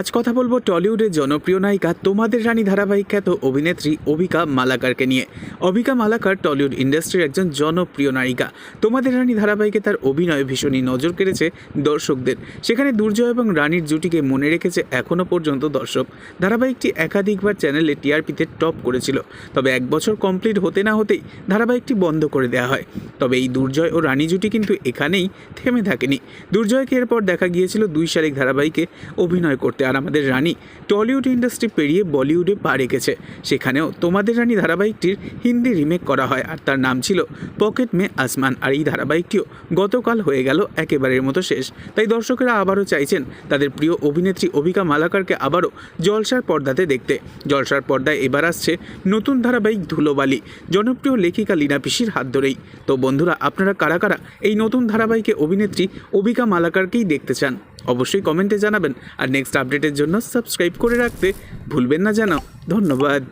আজ কথা বলব টলিউডের জনপ্রিয় নায়িকা তোমাদের রানী ধারাবাহিক খ্যাত অভিনেত্রী অবিকা মালাকারকে নিয়ে। অবিকা মালাকার টলিউড ইন্ডাস্ট্রির একজন জনপ্রিয় নায়িকা। তোমাদের রানী ধারাবাহিকে তার অভিনয় ভীষণই নজর কেড়েছে দর্শকদের। সেখানে দুর্জয় এবং রানীর জুটিকে মনে রেখেছে এখনও পর্যন্ত দর্শক। ধারাবাহিকটি একাধিকবার চ্যানেলে টিআরপিতে টপ করেছিল। তবে এক বছর কমপ্লিট হতে না হতেই ধারাবাহিকটি বন্ধ করে দেওয়া হয়। তবে এই দুর্জয় ও রানী জুটি কিন্তু এখানেই থেমে থাকেনি। দুর্জয়কে এরপর দেখা গিয়েছিল দুই শালিক ধারাবাহিকে অভিনয় করতে। আর আমাদের রানী টলিউড ইন্ডাস্ট্রি পেরিয়ে বলিউডে পা রেখেছে। সেখানেও তোমাদের রানী ধারাবাহিকটির হিন্দি রিমেক করা হয় আর তার নাম ছিল পকেট মে আসমান। আর এই ধারাবাহিকটিও গতকাল হয়ে গেল একেবারের মতো শেষ। তাই দর্শকেরা আবারও চাইছেন তাদের প্রিয় অভিনেত্রী অবিকা মালাকারকে আবারও জলসার পর্দাতে দেখতে। জলসার পর্দায় এবার আসছে নতুন ধারাবাহিক ধুলোবালি, জনপ্রিয় লেখিকা লীনা পিসির হাত ধরেই। তো বন্ধুরা, আপনারা কারা কারা এই নতুন ধারাবাহিকে অভিনেত্রী অবিকা মালাকারকেই দেখতে চান? অবশ্যই কমেন্টে জানাবেন। আর নেক্সট আপডেটের জন্য সাবস্ক্রাইব করে রাখতে ভুলবেন না জানাও। ধন্যবাদ।